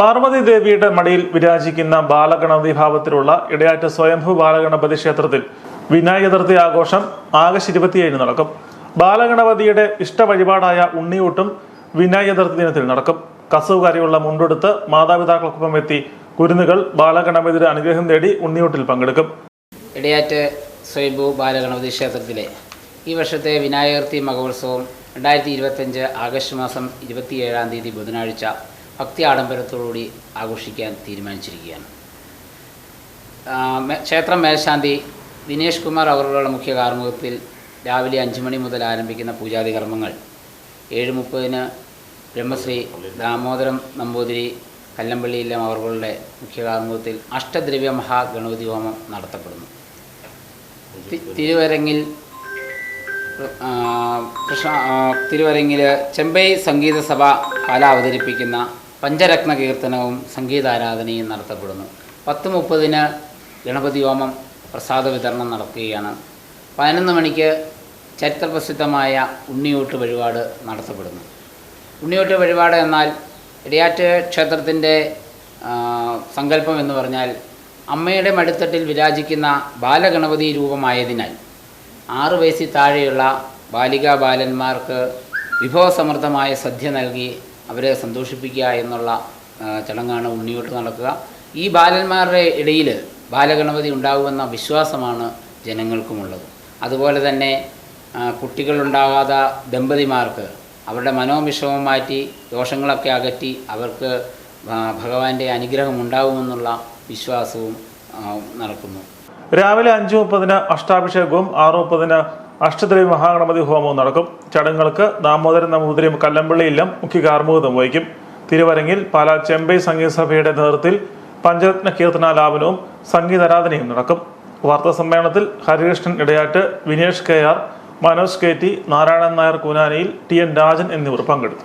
പാർവതി ദേവിയുടെ മടിയിൽ വിരാജിക്കുന്ന ബാലഗണപതി ഭാവത്തിലുള്ള ഇടയാറ്റ സ്വയംഭൂ ബാലഗണപതി ക്ഷേത്രത്തിൽ വിനായക ചതുർത്ഥി ആഘോഷം ആഗസ്റ്റ് ഇരുപത്തിയേഴിന് നടക്കും. ബാലഗണപതിയുടെ ഇഷ്ട വഴിപാടായ ഉണ്ണിയൂട്ടും വിനായക ചതുർത്ഥി ദിനത്തിൽ നടക്കും. കസവുകാരിയുള്ള മുണ്ടെടുത്ത് മാതാപിതാക്കൾക്കൊപ്പം എത്തി കുരുന്നുകൾ ബാലഗണപതിയുടെ അനുഗ്രഹം തേടി ഉണ്ണിയൂട്ടിൽ പങ്കെടുക്കും. ഇടയാറ്റ് സ്വയംഭൂ ബാലഗണപതി ക്ഷേത്രത്തിലെ ഈ വർഷത്തെ വിനായകർത്തി മഹോത്സവം രണ്ടായിരത്തി ഇരുപത്തഞ്ച് ആഗസ്റ്റ് മാസം ഇരുപത്തിയേഴാം തീയതി ബുധനാഴ്ച ഭക്തി ആഡംബരത്തോടുകൂടി ആഘോഷിക്കാൻ തീരുമാനിച്ചിരിക്കുകയാണ്. ക്ഷേത്രം മേൽശാന്തി ദിനേഷ് കുമാർ അവരുടെ മുഖ്യ കാർമുഖത്തിൽ രാവിലെ അഞ്ച് മണി മുതൽ ആരംഭിക്കുന്ന പൂജാതി കർമ്മങ്ങൾ ഏഴ് മുപ്പതിന് ബ്രഹ്മശ്രീ ദാമോദരം നമ്പൂതിരി കല്ലമ്പള്ളിയില്ലം അവരുടെ മുഖ്യ കാർമുഖത്തിൽ അഷ്ടദ്രവ്യ മഹാഗണപതി ഹോമം നടത്തപ്പെടുന്നു. തിരുവരങ്ങിൽ കൃഷ്ണ തിരുവരങ്ങിൽ ചെമ്പൈ സംഗീത സഭ കല അവതരിപ്പിക്കുന്ന പഞ്ചരത്ന കീർത്തനവും സംഗീതാരാധനയും നടത്തപ്പെടുന്നു. പത്ത് മുപ്പതിന് ഗണപതി ഹോമം പ്രസാദ വിതരണം നടക്കുകയാണ്. പതിനൊന്ന് മണിക്ക് ചരിത്രപ്രസിദ്ധമായ ഉണ്ണിയൂട്ട് വഴിപാട് നടത്തപ്പെടുന്നു. ഉണ്ണിയൂട്ട് വഴിപാട് എന്നാൽ ഇടയാറ്റ് ക്ഷേത്രത്തിന്റെ സങ്കല്പം എന്ന് പറഞ്ഞാൽ അമ്മയുടെ മടിത്തട്ടിൽ വിരാജിക്കുന്ന ബാലഗണപതി രൂപമായതിനാൽ ആറു വയസ്സിൽ താഴെയുള്ള ബാലികാ ബാലന്മാർക്ക് വിഭവസമൃദ്ധമായ സദ്യ നൽകി അവരെ സന്തോഷിപ്പിക്കുക എന്നുള്ള ചടങ്ങാണ് ഉണ്ണിയോട്ട് നടക്കുക. ഈ ബാലന്മാരുടെ ഇടയിൽ ബാലഗണപതി ഉണ്ടാകുമെന്ന വിശ്വാസമാണ് ജനങ്ങൾക്കുമുള്ളത്. അതുപോലെ തന്നെ കുട്ടികളുണ്ടാകാത്ത ദമ്പതിമാർക്ക് അവരുടെ മനോവിഷമം മാറ്റി ദോഷങ്ങളൊക്കെ അകറ്റി അവർക്ക് ഭഗവാന്റെ അനുഗ്രഹം ഉണ്ടാകുമെന്നുള്ള വിശ്വാസവും നടക്കുന്നു. രാവിലെ അഞ്ചു മുപ്പതിന് അഷ്ടാഭിഷേകവും ആറ് മുപ്പതിന് അഷ്ടദ്രവ്യ മഹാഗണപതി ഹോമവും നടക്കും. ചടങ്ങുകൾക്ക് ദാമോദരൻ നമ്പൂതിരിയും ഇല്ലം മുഖ്യ കാർമുകത്വം വഹിക്കും. തിരുവരങ്ങിൽ പാലാ ചെമ്പൈ സംഗീത സഭയുടെ നേതൃത്വത്തിൽ പഞ്ചരത്ന കീർത്തനാലാപനവും സംഗീതാരാധനയും നടക്കും. വാർത്താ സമ്മേളനത്തിൽ Harikrishnan Edayattu Vinesh K R Manoj K T Narayanan Nair കൂനാനിയിൽ T N Rajan എന്നിവർ പങ്കെടുത്തു.